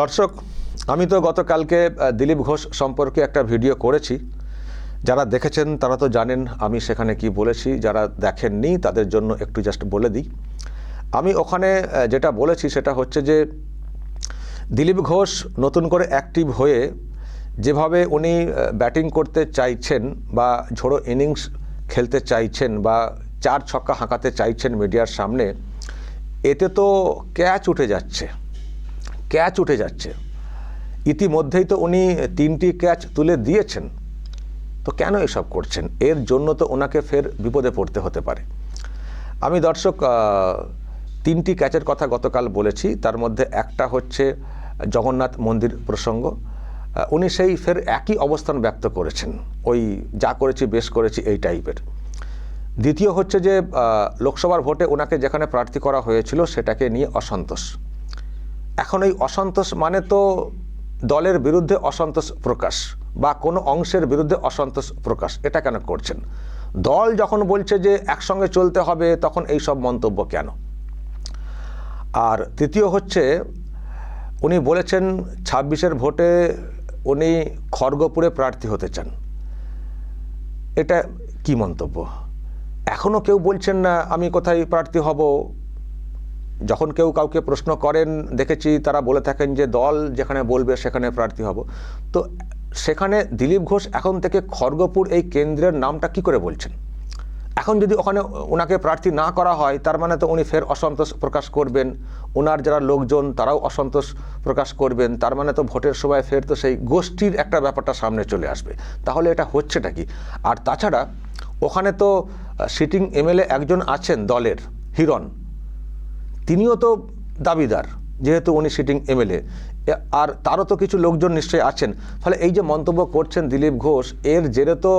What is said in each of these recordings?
দর্শক, আমি তো গতকালকে দিলীপ ঘোষ সম্পর্কে একটা ভিডিও করেছি। যারা দেখেছেন, তারা তো জানেন আমি সেখানে কি বলেছি। যারা দেখেননি, তাদের জন্য একটু জাস্ট বলে দিই। আমি ওখানে যেটা বলেছি সেটা হচ্ছে যে, দিলীপ ঘোষ নতুন করে অ্যাক্টিভ হয়ে যেভাবে উনি ব্যাটিং করতে চাইছেন বা ঝোড়ো ইনিংস খেলতে চাইছেন বা চার ছক্কা হাঁকাতে চাইছেন মিডিয়ার সামনে, এতে তো ক্যাচ উঠে যাচ্ছে। ক্যাচ উঠে যাচ্ছে। ইতিমধ্যেই তো উনি তিনটি ক্যাচ তুলে দিয়েছেন। তো কেন এসব করছেন? এর জন্য তো ওনাকে ফের বিপদে পড়তে হতে পারে। আমি দর্শক তিনটি ক্যাচের কথা গতকাল বলেছি। তার মধ্যে একটা হচ্ছে জগন্নাথ মন্দির প্রসঙ্গ। উনি সেই ফের একই অবস্থান ব্যক্ত করেছেন। ওই যা করেছি, বেশ করেছি, এই টাইপের। দ্বিতীয় হচ্ছে যে লোকসভার ভোটে ওনাকে যেখানে প্রার্থী করা হয়েছিল, সেটাকে নিয়ে অসন্তোষ। এখন এই অসন্তোষ মানে তো দলের বিরুদ্ধে অসন্তোষ প্রকাশ বা কোনো অংশের বিরুদ্ধে অসন্তোষ প্রকাশ, এটা কেন করছেন? দল যখন বলছে যে একসঙ্গে চলতে হবে, তখন এই সব মন্তব্য কেন? আর তৃতীয় হচ্ছে, উনি বলেছেন ছাব্বিশের ভোটে উনি খড়গপুরে প্রার্থী হতে চান। এটা কি মন্তব্য? এখনও কেউ বলছেন না, আমি কোথায় প্রার্থী হব? যখন কেউ কাউকে প্রশ্ন করেন, দেখেছি তারা বলে থাকেন যে দল যেখানে বলবে সেখানে প্রার্থী হব। তো সেখানে দিলীপ ঘোষ এখন থেকে খড়গপুর এই কেন্দ্রের নামটা কি করে বলছেন? এখন যদি ওখানে ওনাকে প্রার্থী না করা হয়, তার মানে তো উনি ফের অসন্তোষ প্রকাশ করবেন। ওনার যারা লোকজন, তারাও অসন্তোষ প্রকাশ করবেন। তার মানে তো ভোটের সময় ফের তো সেই গোষ্ঠীর একটা ব্যাপারটা সামনে চলে আসবে। তাহলে এটা হচ্ছেটা কি? আর তাছাড়া ওখানে তো সিটিং এমএলএ একজন আছেন দলের, হিরণ। তিনিও তো দাবিদার, যেহেতু উনি সিটিং এমএলএ আর তারও তো কিছু লোকজন নিশ্চয়ই আছেন। ফলে এই যে মন্তব্য করছেন দিলীপ ঘোষ, এর জেরে তো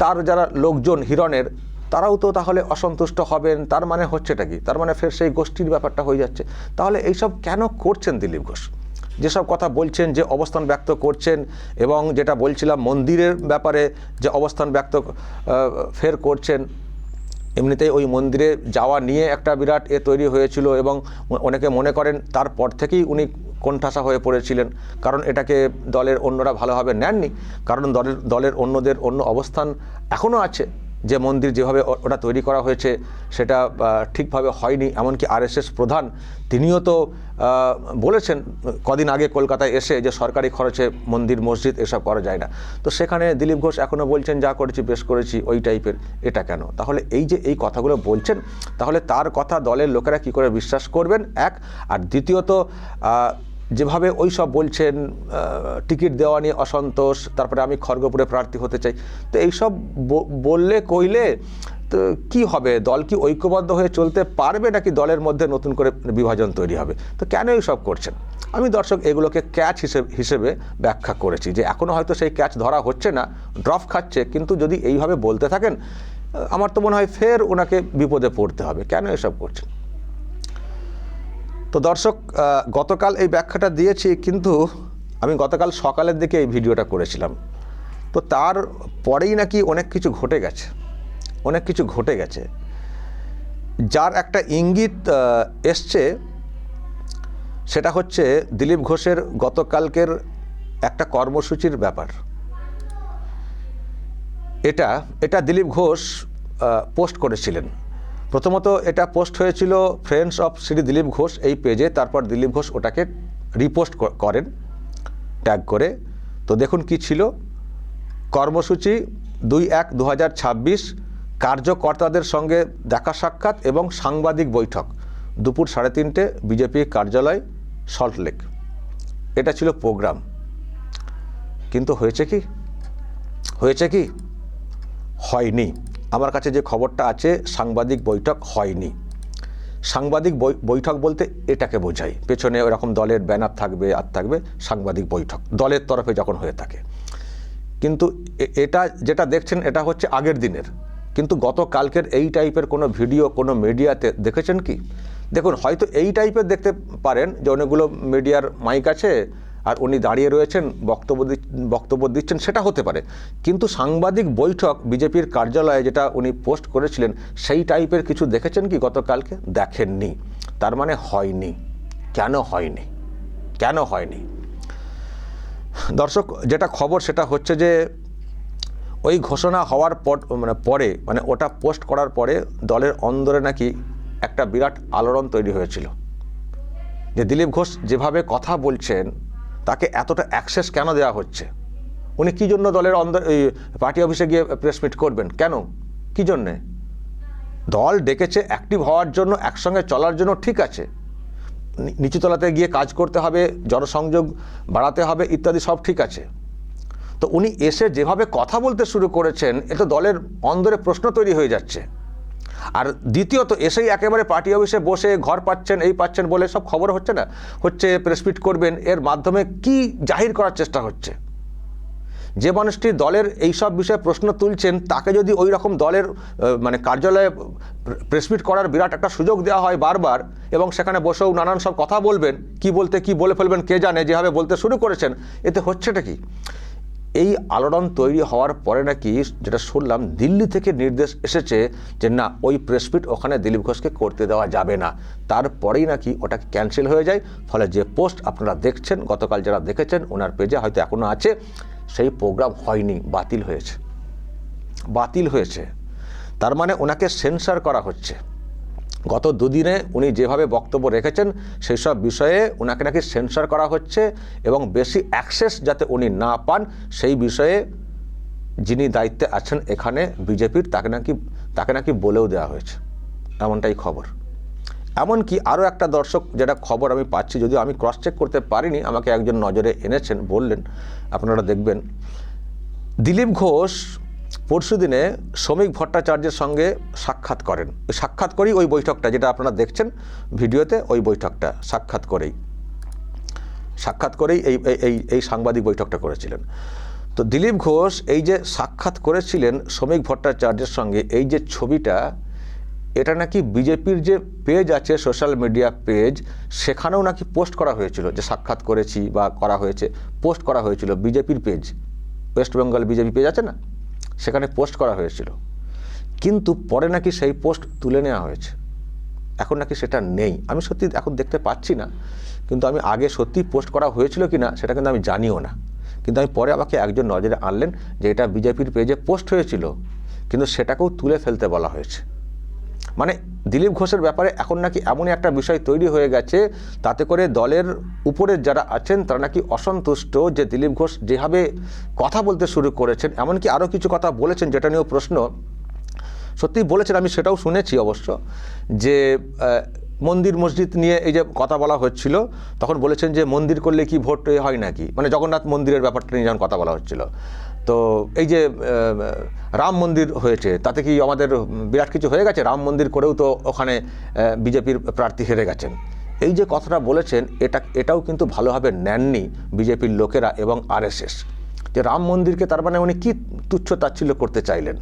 তার যারা লোকজন, হিরণের, তারাও তো তাহলে অসন্তুষ্ট হবেন, তার মানে হচ্ছেটা কি? তার মানে ফের সেই গোষ্ঠীর ব্যাপারটা হয়ে যাচ্ছে। তাহলে এইসব কেন করছেন দিলীপ ঘোষ? যেসব কথা বলছেন, যে অবস্থান ব্যক্ত করছেন, এবং যেটা বলছিলাম মন্দিরের ব্যাপারে যে অবস্থান ব্যক্ত ফের করছেন এমনিতেই ওই মন্দিরে যাওয়া নিয়ে একটা বিরাট এ তৈরি হয়েছিল এবং অনেকে মনে করেন তারপর থেকেই উনি কোণঠাসা হয়ে পড়েছিলেন। কারণ এটাকে দলের অন্যরা ভালোভাবে নেননি। কারণ দলের দলের অন্যদের অন্য অবস্থান এখনও আছে। যে মন্দির যেভাবে ওটা তৈরি করা হয়েছে, সেটা ঠিকভাবে হয়নি। এমনকি আরএসএস প্রধান, তিনিও তো বলেছেন কদিন আগে কলকাতায় এসে যে সরকারি খরচে মন্দির, মসজিদ এসব করা যায় না। তো সেখানে দিলীপ ঘোষ এখনও বলছেন, যা করেছি বেশ করেছি, ওই টাইপের, এটা কেন? তাহলে এই যে এই কথাগুলো বলছেন, তাহলে তার কথা দলের লোকেরা কি করে বিশ্বাস করবেন? এক, আর দ্বিতীয়ত যেভাবে ওই সব বলছেন টিকিট দেওয়া নিয়ে অসন্তোষ, তারপরে আমি খড়গপুরে প্রার্থী হতে চাই। তো এইসব বললে, কইলে তো কি হবে? দল কি ঐক্যবদ্ধ হয়ে চলতে পারবে নাকি দলের মধ্যে নতুন করে বিভাজন তৈরি হবে? তো কেন এইসব করছেন? আমি দর্শক, এগুলোকে ক্যাচ হিসেবে হিসেবে ব্যাখ্যা করেছি যে এখনও হয়তো সেই ক্যাচ ধরা হচ্ছে না ড্রপ খাচ্ছে, কিন্তু যদি এইভাবে বলতে থাকেন আমার তো মনে হয় ফের ওনাকে বিপদে পড়তে হবে। কেন এসব করছেন? তো দর্শক গতকাল এই ব্যাখ্যাটা দিয়েছি, কিন্তু আমি গতকাল সকালের দিকে এই ভিডিওটা করেছিলাম। তো তার পরেই নাকি অনেক কিছু ঘটে গেছে, অনেক কিছু ঘটে গেছে। যার একটা ইঙ্গিত এসছে, সেটা হচ্ছে দিলীপ ঘোষের গতকালকের একটা কর্মসূচির ব্যাপার। এটা এটা দিলীপ ঘোষ পোস্ট করেছিলেন। প্রথমত এটা পোস্ট হয়েছিল ফ্রেন্ডস অফ শ্রী দিলীপ ঘোষ এই পেজে তারপর দিলীপ ঘোষ ওটাকে রিপোস্ট করেন ট্যাগ করে। তো দেখুন কি ছিল। কর্মসূচি দুই এক দু কার্যকর্তাদের সঙ্গে দেখা সাক্ষাৎ এবং সাংবাদিক বৈঠক। দুপুর সাড়ে তিনটে বিজেপি কার্যালয় সল্টলেক এটা ছিল প্রোগ্রাম কিন্তু হয়েছে কি? হয়েছে কি? হয়নি। আমার কাছে যে খবরটা আছে, সাংবাদিক বৈঠক হয়নি। সাংবাদিক বৈঠক বলতে এটাকে বোঝায় পেছনে ওরকম দলের ব্যানার থাকবে, আর থাকবে সাংবাদিক বৈঠক, দলের তরফে যখন হয়ে থাকে। কিন্তু এটা যেটা দেখছেন, এটা হচ্ছে আগের দিনের। কিন্তু গতকালকের এই টাইপের কোনো ভিডিও, কোনো মিডিয়াতে দেখেছেন কি? দেখুন, হয়তো এই টাইপের দেখতে পারেন যে অনেকগুলো মিডিয়ার মাইক আছে আর উনি দাঁড়িয়ে রয়েছেন, বক্তব্য বক্তব্য দিচ্ছেন, সেটা হতে পারে। কিন্তু সাংবাদিক বৈঠক, বিজেপির কার্যালয়ে যেটা উনি পোস্ট করেছিলেন, সেই টাইপের কিছু দেখেছেন কি গতকালকে? দেখেননি। তার মানে হয়নি। কেন হয়নি? কেন হয়নি? দর্শক, যেটা খবর, সেটা হচ্ছে যে, ওই ঘোষণা হওয়ার পর মানে পরে মানে ওটা পোস্ট করার পরে দলের অন্দরে নাকি একটা বিরাট আলোড়ন তৈরি হয়েছিল। যে দিলীপ ঘোষ যেভাবে কথা বলছেন তাকে এতটা অ্যাক্সেস কেন দেওয়া হচ্ছে? উনি কী জন্য দলের অন্দর পার্টি অফিসে গিয়ে প্রেস মিট করবেন? কেন? কী জন্যে? দল ডেকেছে অ্যাক্টিভ হওয়ার জন্য, একসঙ্গে চলার জন্য ঠিক আছে। নিচুতলাতে গিয়ে কাজ করতে হবে, জনসংযোগ বাড়াতে হবে, ইত্যাদি সব ঠিক আছে। তো উনি এসে যেভাবে কথা বলতে শুরু করেছেন, এ তো দলের অন্দরে প্রশ্ন তৈরি হয়ে যাচ্ছে। আর দ্বিতীয়ত এসেই একেবারে পার্টি অফিসে বসে ঘর পাচ্ছেন, এই পাচ্ছেন বলে সব খবর হচ্ছে না? হচ্ছে প্রেসমিট করবেন, এর মাধ্যমে কি জাহির করার চেষ্টা হচ্ছে? যে মানুষটি দলের এই সব বিষয়ে প্রশ্ন তুলছেন, তাকে যদি ওই রকম দলের মানে কার্যালয়ে প্রেসমিট করার বিরাট একটা সুযোগ দেওয়া হয় বারবার, এবং সেখানে বসেও নানান সব কথা বলবেন, কি বলতে কি বলে ফেলবেন কে জানে, যেভাবে বলতে শুরু করেছেন, এতে হচ্ছেটা কি? এই আলোড়ন তৈরি হওয়ার পরে নাকি যেটা শুনলাম, দিল্লি থেকে নির্দেশ এসেছে যে না, ওই প্রেসমিট ওখানে দিলীপ ঘোষকে করতে দেওয়া যাবে না। তারপরেই নাকি ওটা ক্যান্সেল হয়ে যায়। ফলে যে পোস্ট আপনারা দেখছেন, গতকাল যারা দেখেছেন, ওনার পেজে হয়তো এখনও আছে, সেই প্রোগ্রাম হয়নি, বাতিল হয়েছে। বাতিল হয়েছে। তার মানে ওনাকে সেন্সার করা হচ্ছে। গত দুদিনে উনি যেভাবে বক্তব্য রেখেছেন সেই সব বিষয়ে ওনাকে নাকি সেন্সার করা হচ্ছে এবং বেশি অ্যাক্সেস যাতে উনি না পান, সেই বিষয়ে যিনি দায়িত্বে আছেন এখানে বিজেপির, তাকে নাকি তাকে নাকি বলেও দেওয়া হয়েছে। এমনটাই খবর। এমনকি আরও একটা দর্শক, যেটা খবর আমি পাচ্ছি, যদিও আমি ক্রস চেক করতে পারিনি, আমাকে একজন নজরে এনেছেন, বললেন, আপনারা দেখবেন। দিলীপ ঘোষ পরশুদিনে শ্রমিক ভট্টাচার্যের সঙ্গে সাক্ষাৎ করেন। ওই সাক্ষাৎ করেই ওই বৈঠকটা, যেটা আপনারা দেখছেন ভিডিওতে, ওই বৈঠকটা সাক্ষাৎ করেই। সাক্ষাৎ করেই এই- এই এই সাংবাদিক বৈঠকটা করেছিলেন। তো দিলীপ ঘোষ এই যে সাক্ষাৎ করেছিলেন শ্রমিক ভট্টাচার্যের সঙ্গে, এই যে ছবিটা, এটা নাকি বিজেপির যে পেজ আছে, সোশ্যাল মিডিয়া পেজ, সেখানেও নাকি পোস্ট করা হয়েছিল যে সাক্ষাৎ করেছি বা করা হয়েছে, পোস্ট করা হয়েছিল বিজেপির page. West Bengal BJP page আছে না? সেখানে পোস্ট করা হয়েছিল। কিন্তু পরে নাকি সেই পোস্ট তুলে নেওয়া হয়েছে। এখন নাকি সেটা নেই। আমি সত্যি এখন দেখতে পাচ্ছি না, কিন্তু আমি আগে সত্যি পোস্ট করা হয়েছিল কি না সেটা কিন্তু আমি জানিও না। কিন্তু আমি পরে আমাকে একজন নজরে আনলেন যে এটা বিজেপির পেজে পোস্ট হয়েছিল, কিন্তু সেটাকেও তুলে ফেলতে বলা হয়েছে। মানে দিলীপ ঘোষের ব্যাপারে এখন নাকি এমনই একটা বিষয় তৈরি হয়ে গেছে, তাতে করে দলের উপরের যারা আছেন তারা নাকি অসন্তুষ্ট যে দিলীপ ঘোষ যেভাবে কথা বলতে শুরু করেছেন, এমনকি আরও কিছু কথা বলেছেন যেটা নিয়েও প্রশ্ন। সত্যি বলেছেন, আমি সেটাও শুনেছি অবশ্য যে মন্দির মসজিদ নিয়ে এই যে কথা বলা হচ্ছিল, তখন বলেছেন যে মন্দির করলে কি ভোট হয় নাকি? মানে জগন্নাথ মন্দিরের ব্যাপারটা নিয়ে যখন কথা বলা হচ্ছিল। তো এই যে রাম মন্দির হয়েছে, তাতে কি আমাদের বিরাট কিছু হয়ে গেছে? রাম মন্দির করেও তো ওখানে বিজেপির প্রার্থী হেরে গেছেন। এই যে কথাটা বলেছেন, এটা, এটাও কিন্তু ভালোভাবে নেননি বিজেপির লোকেরা এবং আরএসএস। যে রাম মন্দিরকে তার মানে উনি কী তুচ্ছ তাচ্ছিল্য করতে চাইলেন?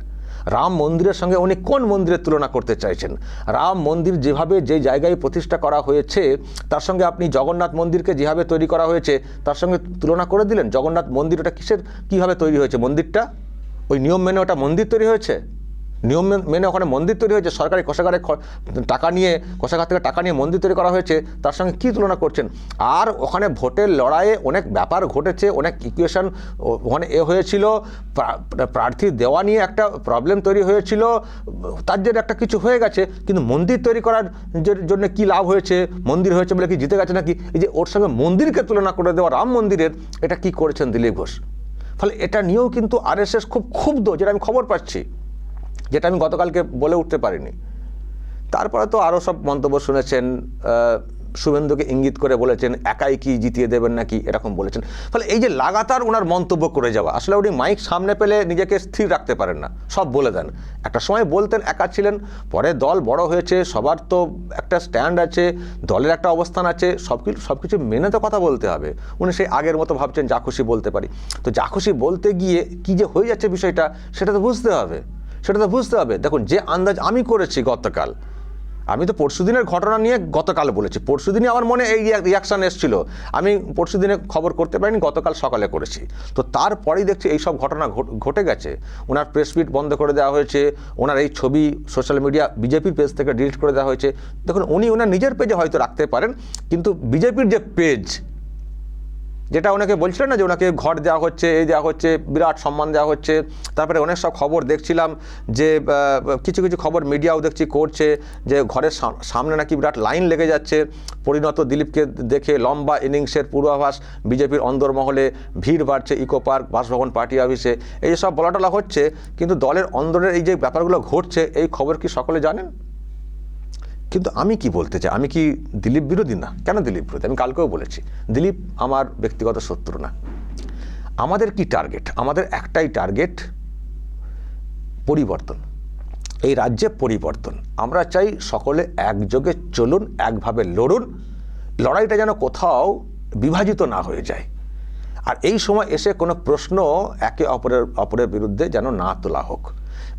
রাম মন্দিরের সঙ্গে উনি কোন মন্দিরের তুলনা করতে চাইছেন? রাম মন্দির যেভাবে যে জায়গায় প্রতিষ্ঠা করা হয়েছে, তার সঙ্গে আপনি জগন্নাথ মন্দিরকে যেভাবে তৈরি করা হয়েছে, তার সঙ্গে তুলনা করে দিলেন? জগন্নাথ মন্দির ওটা কিসের, কীভাবে তৈরি হয়েছে মন্দিরটা? ওই নিয়ম মেনে ওটা মন্দির তৈরি হয়েছে? নিয়ম মেনে ওখানে মন্দির তৈরি হয়েছে, সরকারি কোষাগারে টাকা নিয়ে, কোষাগার থেকে টাকা নিয়ে মন্দির তৈরি করা হয়েছে, তার সঙ্গে কী তুলনা করছেন? আর ওখানে ভোটের লড়াইয়ে অনেক ব্যাপার ঘটেছে, অনেক ইকুয়েশন ওখানে এ হয়েছিল প্রার্থী দেওয়া নিয়ে একটা প্রবলেম তৈরি হয়েছিল, তার জন্য একটা কিছু হয়ে গেছে, কিন্তু মন্দির তৈরি করার জন্য কি লাভ হয়েছে? মন্দির হয়েছে বলে কি জিতে গেছে নাকি? এই যে ওর সঙ্গে মন্দিরকে তুলনা করে দেওয়া রাম মন্দিরের, এটা কি করেছেন দিলীপ ঘোষ? ফলে এটা নিয়েও কিন্তু আরএসএস খুব ক্ষুব্ধ, যেটা আমি খবর পাচ্ছি। যেটা আমি গতকালকে বলে উঠতে পারিনি। তারপরে তো আরও সব মন্তব্য শুনেছেন শুভেন্দুকে ইঙ্গিত করে বলেছেন, একাই কি জিতিয়ে দেবেন নাকি এরকম বলেছেন। ফলে এই যে লাগাতার ওনার মন্তব্য করে যাওয়া, আসলে উনি মাইক সামনে পেলে নিজেকে স্থির রাখতে পারেন না, সব বলে দেন। একটা সময় বলতেন, একা ছিলেন, পরে দল বড় হয়েছে, সবার তো একটা স্ট্যান্ড আছে, দলের একটা অবস্থান আছে, সব কিছু সব কিছু মেনে তো কথা বলতে হবে। উনি সেই আগের মতো ভাবছেন, যা খুশি বলতে পারি। তো যা খুশি বলতে গিয়ে কী যে হয়ে যাচ্ছে বিষয়টা, সেটা তো বুঝতে হবে। সেটা তো বুঝতে হবে। দেখুন, যে আন্দাজ আমি করেছি গতকাল, আমি তো পরশুদিনের ঘটনা নিয়ে গতকাল বলেছি। পরশুদিনই আমার মনে এই রিয়াকশান এসেছিল। আমি পরশুদিনে খবর করতে পারিনি, গতকাল সকালে করেছি। তো তারপরেই দেখছি এই সব ঘটনা ঘট- ঘটে গেছে। ওনার প্রেস মিট বন্ধ করে দেওয়া হয়েছে, ওনার এই ছবি সোশ্যাল মিডিয়া বিজেপির পেজ থেকে ডিলিট করে দেওয়া হয়েছে। দেখুন, উনি ওনার নিজের পেজে হয়তো রাখতে পারেন, কিন্তু বিজেপির যে পেজ যেটা ওনাকে বলছিলেন না যে ওনাকে ঘর দেওয়া হচ্ছে, এই দেওয়া হচ্ছে, বিরাট সম্মান দেওয়া হচ্ছে। তারপরে অনেক সব খবর দেখছিলাম যে কিছু কিছু খবর মিডিয়াও দেখছি করছে যে ঘরের সামনে নাকি বিরাট লাইন লেগে যাচ্ছে। পরিণত দিলীপকে দেখে লম্বা ইনিংসের পূর্বাভাস, বিজেপির অন্দরমহলে ভিড় বাড়ছে ইকো পার্ক, বাসভবন, পার্টি অফিসে। এই সব বলাটলা হচ্ছে, কিন্তু দলের অন্দরের এই যে ব্যাপারগুলো ঘটছে, এই খবর কি সকলে জানেন? কিন্তু আমি কি বলতে চাই? আমি কি দিলীপ বিরোধী? না, কেন দিলীপ বিরোধী? আমি কালকেও বলেছি, দিলীপ আমার ব্যক্তিগত শত্রু না। আমাদের কি টার্গেট আমাদের একটাই টার্গেট পরিবর্তন। এই রাজ্যে পরিবর্তন। আমরা চাই সকলে একযোগে চলুন, একভাবে লড়ুন, লড়াইটা যেন কোথাও বিভাজিত না হয়ে যায়। আর এই সময় এসে কোনো প্রশ্ন একে অপরের অপরের বিরুদ্ধে যেন না তোলা হোক।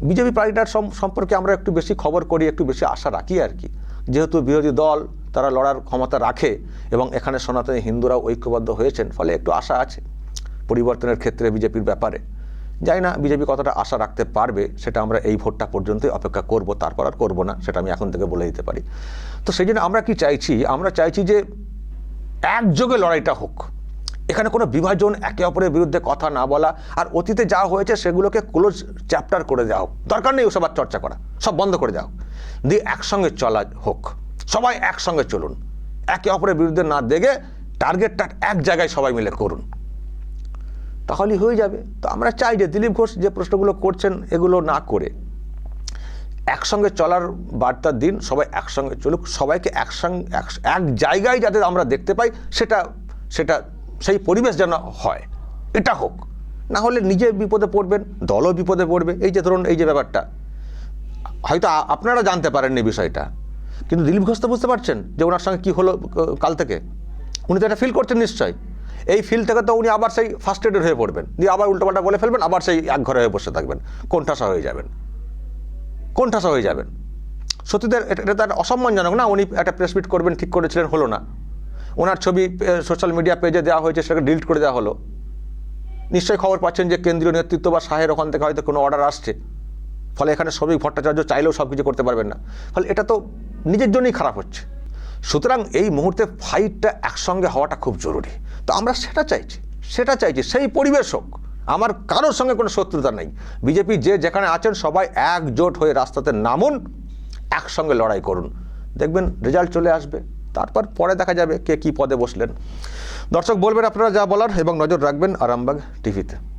বিজেপি পার্টিটার সম্পর্কে আমরা একটু বেশি খবর করি, একটু বেশি আশা রাখি আর কি। যেহেতু বিরোধী দল, তারা লড়ার ক্ষমতা রাখে এবং এখানে সনাতনী হিন্দুরাও ঐক্যবদ্ধ হয়েছেন, ফলে একটু আশা আছে পরিবর্তনের ক্ষেত্রে বিজেপির ব্যাপারে। জানি না বিজেপি কতটা আশা রাখতে পারবে, সেটা আমরা এই ভোটটা পর্যন্তই অপেক্ষা করব, তারপর আর করব না, সেটা আমি এখন থেকে বলে দিতে পারি। তো সেই জন্য আমরা কি চাইছি, আমরা চাইছি যে একযোগে লড়াইটা হোক এখানে কোনো বিভাজন, একে অপরের বিরুদ্ধে কথা না বলা, আর অতীতে যা হয়েছে সেগুলোকে ক্লোজ চ্যাপ্টার করে দেওয়া হোক। দরকার নেই ওসব আর চর্চা করা, সব বন্ধ করে দেওয়া হোক। দিয়ে একসঙ্গে চলা হোক। সবাই একসঙ্গে চলুন। একে অপরের বিরুদ্ধে না দেখে টার্গেটটা এক জায়গায় সবাই মিলে করুন। তাহলেই হয়ে যাবে। তো আমরা চাই যে দিলীপ ঘোষ যে প্রশ্নগুলো করছেন এগুলো না করে একসঙ্গে চলার বার্তা দিন, সবাই একসঙ্গে চলুক, সবাইকে একসঙ্গে এক- জায়গায় যাতে আমরা দেখতে পাই, সেটা সেটা সেই পরিবেশ যেন হয়। এটা হোক। না হলে নিজে বিপদে পড়বেন, দলও বিপদে পড়বে। এই যে ধরুন, এই যে ব্যাপারটা। হয়তো আপনারা জানতে পারেননি বিষয়টা। কিন্তু দিলীপ ঘোষ তো বুঝতে পারছেন যে ওনার সঙ্গে কী হলো কাল থেকে। উনি তো এটা ফিল করছেন নিশ্চয়ই। এই ফিল থেকে তো উনি আবার সেই ফার্স্ট এডের হয়ে পড়বেন। দিয়ে আবার উল্টোপাল্টা বলে ফেলবেন, আবার সেই এক ঘরে হয়ে বসে থাকবেন। কোণঠাসা হয়ে যাবেন। কোণঠাসা হয়ে যাবেন। সত্যিদের এটা এটা তো অসম্মানজনক না? উনি একটা প্রেস মিট করবেন, ঠিক করেছিলেন, হলো না। ওনার ছবি সোশ্যাল মিডিয়া পেজে দেওয়া হয়েছে, সেটাকে ডিলিট করে দেওয়া হলো। নিশ্চয়ই খবর পাচ্ছেন যে কেন্দ্রীয় নেতৃত্ব বা শাহের ওখান থেকে হয়তো কোনো অর্ডার আসছে। ফলে এখানে শ্রমিক ভট্টাচার্য চাইলেও সব কিছু করতে পারবেন না। ফলে এটা তো নিজের জন্যই খারাপ হচ্ছে। সুতরাং এই মুহূর্তে ফাইটটা একসঙ্গে হওয়াটা খুব জরুরি। তো আমরা সেটা চাইছি সেটা চাইছি, সেই পরিবেশ হোক। আমার কারোর সঙ্গে কোনো শত্রুতা নেই। বিজেপি যে যেখানে আছেন, সবাই একজোট হয়ে রাস্তাতে নামুন, একসঙ্গে লড়াই করুন। দেখবেন রেজাল্ট চলে আসবে। তারপর পরে দেখা যাবে কে কী পদে বসলেন। দর্শক, বলবেন আপনারা যা বলার এবং নজর রাখবেন আরামবাগ টিভিতে।